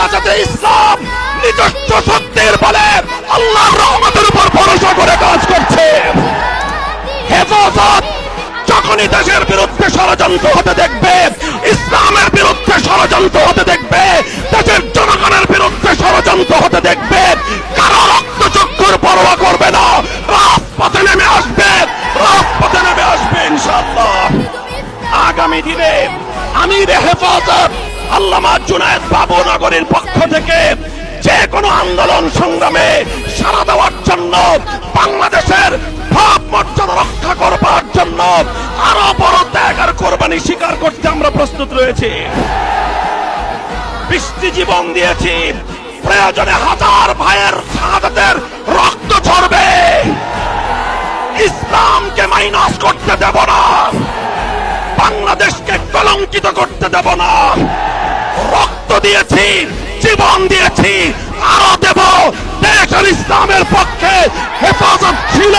হেফাজতে ইসলাম নিজস্ব শক্তির বলে আল্লাহর রহমতের উপর ভরসা করে কাজ করছে। হেফাজত যখনই দেশের বিরুদ্ধে ষড়যন্ত্র হতে দেখবে, ইসলামের বিরুদ্ধে ষড়যন্ত্র হতে দেখবে, দেশের জনগণের বিরুদ্ধে ষড়যন্ত্র হতে দেখবে, কারও রক্ত চক্ষুর পরোয়া করবে না। রাজপথে নেমে আসবে, রাজপথে নেমে আসবে ইনশাআল্লাহ। আগামী দিনে আমির হেফাজত আল্লামা জুনায়েদ বাবু নগরীর পক্ষ থেকে যে কোনো আন্দোলন সংগ্রামে সারা দেওয়ার জন্য বাংলাদেশের ভাব মর্যাদা রক্ষা করবার জন্য আরও বড় ত্যাগ আর কোরবানি স্বীকার করতে আমরা প্রস্তুত রয়েছি। বৃষ্টি জীবন দিয়েছি। প্রয়োজনে হাজার ভাইয়ের শাহাদাতের রক্ত ঝরবে। ইসলামকে মাইনাস করতে দেব না। বাংলাদেশকে কলঙ্কিত করতে দেব না। দিয়েছি জীবন দিয়েছি। আরও দেব দেশ ইসলামের পক্ষে হেফাজত ছিল।